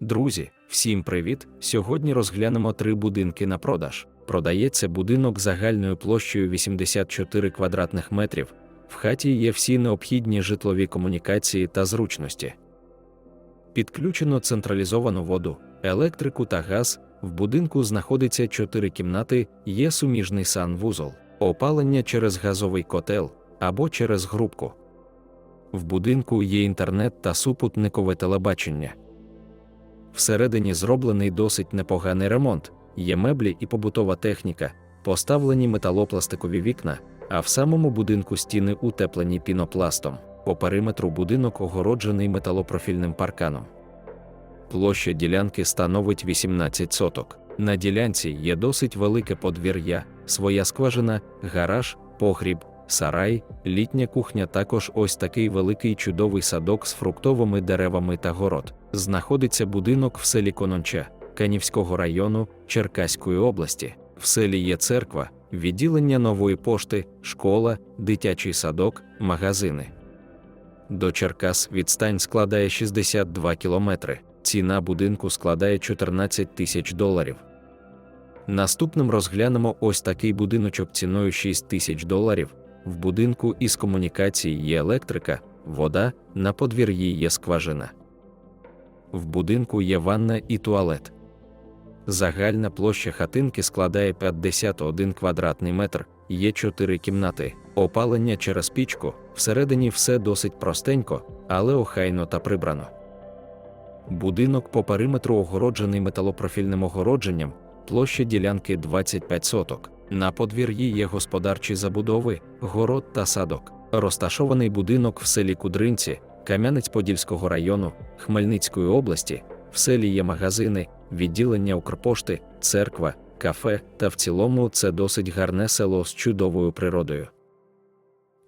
Друзі, всім привіт! Сьогодні розглянемо три будинки на продаж. Продається будинок загальною площею 84 квадратних метрів. В хаті є всі необхідні житлові комунікації та зручності. Підключено централізовану воду, електрику та газ. В будинку знаходиться чотири кімнати, є суміжний санвузол, опалення через газовий котел або через грубку. В будинку є інтернет та супутникове телебачення. Всередині зроблений досить непоганий ремонт, є меблі і побутова техніка, поставлені металопластикові вікна, а в самому будинку стіни утеплені пінопластом. По периметру будинок огороджений металопрофільним парканом. Площа ділянки становить 18 соток. На ділянці є досить велике подвір'я, своя скважина, гараж, погріб, сарай, літня кухня, також ось такий великий чудовий садок з фруктовими деревами та город. Знаходиться будинок в селі Кононча, Канівського району Черкаської області. В селі є церква, відділення нової пошти, школа, дитячий садок, магазини. До Черкас відстань складає 62 кілометри. Ціна будинку складає 14 тисяч доларів. Наступним розглянемо ось такий будиночок ціною 6 тисяч доларів. В будинку із комунікацій є електрика, вода, на подвір'ї є скважина. В будинку є ванна і туалет. Загальна площа хатинки складає 51 квадратний метр, є 4 кімнати, опалення через пічку, всередині все досить простенько, але охайно та прибрано. Будинок по периметру огороджений металопрофільним огородженням, площа ділянки 25 соток. На подвір'ї є господарчі забудови, город та садок. Розташований будинок в селі Кудринці, Кам'янець-Подільського району, Хмельницької області. В селі є магазини, відділення Укрпошти, церква, кафе, та в цілому це досить гарне село з чудовою природою.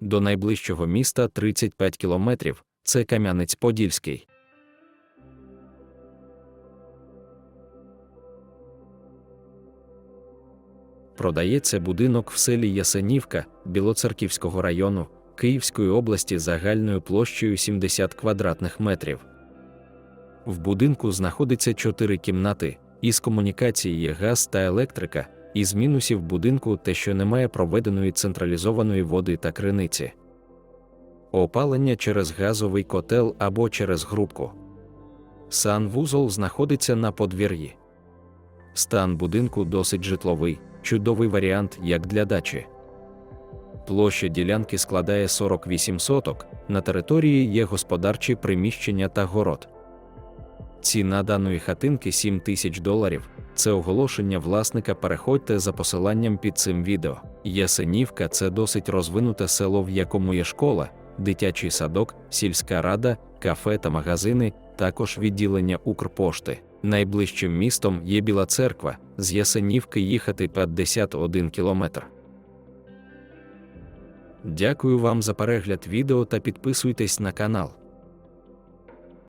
До найближчого міста 35 кілометрів це Кам'янець-Подільський. Продається будинок в селі Ясенівка Білоцерківського району Київської області загальною площею 70 квадратних метрів. В будинку знаходиться чотири кімнати, із комунікації є газ та електрика, із мінусів будинку те, що немає проведеної централізованої води та криниці. Опалення через газовий котел або через грубку. Санвузол знаходиться на подвір'ї. Стан будинку досить житловий, чудовий варіант як для дачі. Площа ділянки складає 48 соток, на території є господарчі приміщення та город. Ціна даної хатинки 7 тисяч доларів. Це оголошення власника. Переходьте за посиланням під цим відео. Ясенівка це досить розвинуте село, в якому є школа, дитячий садок, сільська рада, кафе та магазини, також відділення Укрпошти. Найближчим містом є Біла Церква, з Ясенівки їхати 51 кілометр. Дякую вам за перегляд відео та підписуйтесь на канал.